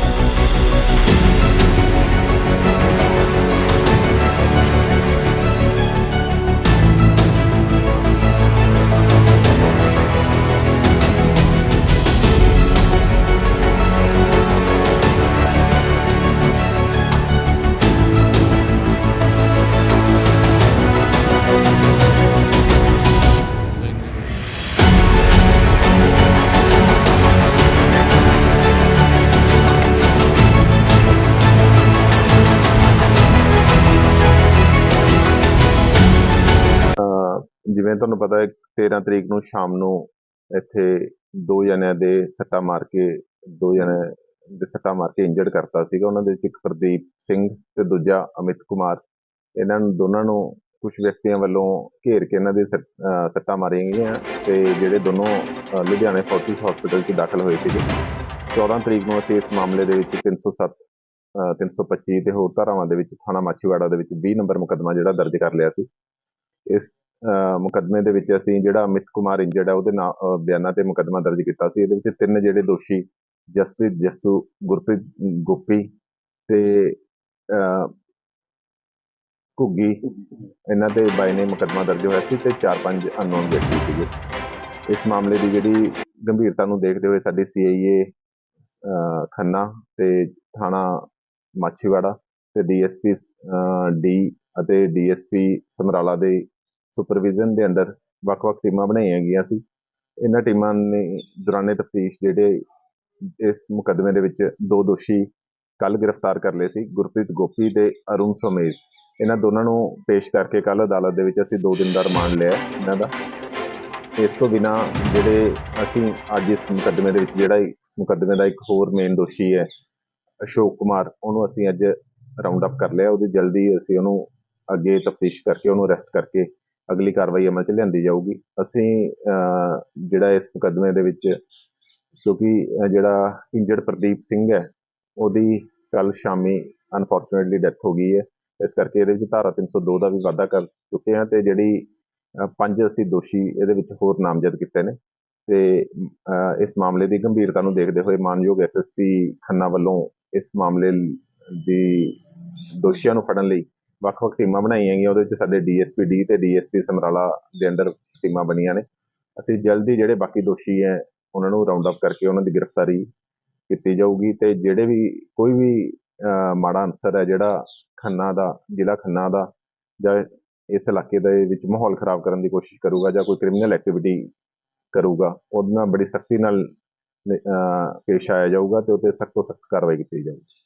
Bye. ਜਿਵੇਂ ਤੁਹਾਨੂੰ ਪਤਾ ਹੈ 13 ਤਰੀਕ ਨੂੰ ਸ਼ਾਮ ਨੂੰ ਇੱਥੇ ਦੋ ਜਣਿਆਂ ਦੇ ਸੱਟਾ ਮਾਰ ਕੇ, ਦੋ ਜਣੇ ਦੇ ਸੱਟਾ ਮਾਰ ਕੇ ਇੰਜਰਡ ਕਰਤਾ ਸੀਗਾ ਉਹਨਾਂ ਦੇ ਵਿੱਚ, ਇੱਕ ਪ੍ਰਦੀਪ ਸਿੰਘ ਤੇ ਦੂਜਾ ਅਮਿਤ ਕੁਮਾਰ। ਇਹਨਾਂ ਨੂੰ ਦੋਨਾਂ ਨੂੰ ਕੁਝ ਵਿਅਕਤੀਆਂ ਵੱਲੋਂ ਘੇਰ ਕੇ ਇਹਨਾਂ ਦੇ ਸੱਟ- ਸੱਟਾਂ ਮਾਰੀਆਂ ਗਈਆਂ ਤੇ ਜਿਹੜੇ ਦੋਨੋਂ ਲੁਧਿਆਣੇ ਫੋਰਟਿਸ ਹਸਪੀਟਲ 'ਚ ਦਾਖਲ ਹੋਏ ਸੀਗੇ। 14 ਤਰੀਕ ਨੂੰ ਅਸੀਂ ਇਸ ਮਾਮਲੇ ਦੇ ਵਿੱਚ 307 ਅਹ 325 ਤੇ ਹੋਰ ਧਾਰਾਵਾਂ ਦੇ ਵਿੱਚ ਥਾਣਾ ਮਾਛੀਵਾੜਾ ਦੇ ਵਿੱਚ 20 ਨੰਬਰ ਮੁਕੱਦਮਾ ਜਿਹੜਾ ਦਰਜ ਕਰ ਲਿਆ ਸੀ। ਇਸ, ਅਹ, ਮੁਕੱਦਮੇ ਦੇ ਵਿੱਚ ਅਸੀਂ ਜਿਹੜਾ ਅਮਿਤ ਕੁਮਾਰ ਇੰਜਰਡ ਹੈ ਉਹਦੇ ਨਾਲ ਬਿਆਨਾਂ ਤੇ ਮੁਕੱਦਮਾ ਦਰਜ ਕੀਤਾ ਸੀ। ਇਹਦੇ ਵਿੱਚ ਤਿੰਨ ਜਿਹੜੇ ਦੋਸ਼ੀ ਜਸਪ੍ਰੀਤ ਜੱਸੂ, ਗੁਰਪ੍ਰੀਤ ਗੋਪੀ ਤੇ ਘੁੱਗੀ, ਇਹਨਾਂ ਦੇ ਬਾਈ ਨੇ ਮੁਕੱਦਮਾ ਦਰਜ ਹੋਇਆ ਸੀ ਤੇ ਚਾਰ ਪੰਜ ਅਨਨੋਨ ਵਿਅਕਤੀ ਸੀਗੇ। ਇਸ ਮਾਮਲੇ ਦੀ ਜਿਹੜੀ ਗੰਭੀਰਤਾ ਨੂੰ ਦੇਖਦੇ ਹੋਏ ਸਾਡੀ ਸੀਆਈਏ ਖੰਨਾ ਤੇ ਥਾਣਾ ਮਾਛੀਵਾੜਾ ਤੇ ਡੀਐਸਪੀ ਡੀ ਅਤੇ ਡੀਐਸਪੀ ਸਮਰਾਲਾ ਦੇ ਸੁਪਰਵਿਜ਼ਨ ਦੇ ਅੰਡਰ ਵੱਖ-ਵੱਖ ਟੀਮਾਂ ਬਣਾਈਆਂ ਗਈਆਂ ਸੀ। ਇਹਨਾਂ ਟੀਮਾਂ ਨੇ ਦੌਰਾਨੇ ਤਫਤੀਸ਼ ਜਿਹੜੇ ਇਸ ਮੁਕੱਦਮੇ ਦੇ ਵਿੱਚ ਦੋ ਦੋਸ਼ੀ ਕੱਲ ਗ੍ਰਿਫਤਾਰ ਕਰ ਲਏ ਸੀ, ਗੁਰਪ੍ਰੀਤ ਗੋਪੀ ਤੇ ਅਰੁਣ ਸੋਮੇਸ਼। ਇਹਨਾਂ ਦੋਨਾਂ ਨੂੰ ਪੇਸ਼ ਕਰਕੇ ਕੱਲ ਅਦਾਲਤ ਦੇ ਵਿੱਚ ਅਸੀਂ 2 ਦਿਨ ਦਾ ਰਿਮਾਂਡ ਲਿਆ ਇਹਨਾਂ ਦਾ। ਇਸ ਤੋਂ ਬਿਨਾ ਜਿਹੜੇ ਅਸੀਂ ਅੱਜ ਇਸ ਮੁਕੱਦਮੇ ਦੇ ਵਿੱਚ ਜਿਹੜਾ ਇਸ ਮੁਕੱਦਮੇ ਦਾ ਇੱਕ ਹੋਰ ਮੇਨ ਦੋਸ਼ੀ ਹੈ, ਅਸ਼ੋਕ ਕੁਮਾਰ, ਉਹਨੂੰ ਅਸੀਂ ਅੱਜ ਰਾਉਂਡ ਅਪ ਕਰ ਲਿਆ। ਉਹਦੀ ਜਲਦੀ ਅਸੀਂ ਉਹਨੂੰ ਅੱਗੇ ਤਫਤੀਸ਼ ਕਰਕੇ ਉਹਨੂੰ ਅਰੈਸਟ ਕਰਕੇ ਅਗਲੀ ਕਾਰਵਾਈ ਅਮਲ 'ਚ ਲਿਆਂਦੀ ਜਾਊਗੀ। ਅਸੀਂ ਜਿਹੜਾ ਇਸ ਮੁਕੱਦਮੇ ਦੇ ਵਿੱਚ, ਕਿਉਂਕਿ ਜਿਹੜਾ ਇੰਜਰਡ ਪ੍ਰਦੀਪ ਸਿੰਘ ਹੈ, ਉਹਦੀ ਕੱਲ ਸ਼ਾਮੀ ਅਨਫੋਰਚੂਨੇਟਲੀ ਡੈਥ ਹੋ ਗਈ ਹੈ। ਇਸ ਕਰਕੇ ਇਹਦੇ ਵਿੱਚ ਧਾਰਾ 302 ਦਾ ਵੀ ਵਾਅਦਾ ਕਰ ਚੁੱਕੇ ਹਾਂ ਤੇ ਜਿਹੜੀ ਪੰਜ ਅਸੀਂ ਦੋਸ਼ੀ ਇਹਦੇ ਵਿੱਚ ਹੋਰ ਨਾਮਜ਼ਦ ਕੀਤੇ ਨੇ। ਤੇ ਇਸ ਮਾਮਲੇ ਦੀ ਗੰਭੀਰਤਾ ਨੂੰ ਦੇਖਦੇ ਹੋਏ ਮਾਨਯੋਗ ਐਸਐਸਪੀ ਖੰਨਾ ਵੱਲੋਂ ਇਸ ਮਾਮਲੇ ਦੀ ਦੋਸ਼ੀਆਂ ਨੂੰ ਫੜਨ ਲਈ ਵੱਖ-ਵੱਖ ਟੀਮਾਂ ਬਣਾਈਆਂ ਗਈਆਂ, ਉਹਦੇ ਵਿੱਚ ਸਾਡੇ ਡੀਐਸਪੀ ਡੀ ਤੇ ਡੀਐਸਪੀ ਸਮਰਾਲਾ ਦੇ ਅੰਡਰ ਟੀਮਾਂ ਬਣੀਆਂ ਨੇ। ਅਸੀਂ ਜਲਦੀ ਜਿਹੜੇ ਬਾਕੀ ਦੋਸ਼ੀ ਹੈ ਉਹਨਾਂ ਨੂੰ ਰਾਉਂਡ ਅਪ ਕਰਕੇ ਉਹਨਾਂ ਦੀ ਗ੍ਰਿਫਤਾਰੀ ਕੀਤੀ ਜਾਊਗੀ ਤੇ ਜਿਹੜੇ ਵੀ, ਕੋਈ ਵੀ ਮਾੜਾ ਅਨਸਰ ਹੈ ਜਿਹੜਾ ਖੰਨਾ ਦਾ, ਜ਼ਿਲ੍ਹਾ ਖੰਨਾ ਦਾ ਜਾਂ ਇਸ ਇਲਾਕੇ ਦੇ ਵਿੱਚ ਮਾਹੌਲ ਖਰਾਬ ਕਰਨ ਦੀ ਕੋਸ਼ਿਸ਼ ਕਰੂਗਾ ਜਾਂ ਕੋਈ ਕ੍ਰਿਮੀਨਲ ਐਕਟੀਵਿਟੀ ਕਰੂਗਾ, ਉਹਦੇ ਨਾਲ ਬੜੀ ਸਖਤੀ ਨਾਲ ਪੇਸ਼ ਆਇਆ ਜਾਊਗਾ ਤੇ ਉਹ ਸਖਤ ਤੋਂ ਸਖਤ ਕਾਰਵਾਈ ਕੀਤੀ ਜਾਊਗੀ।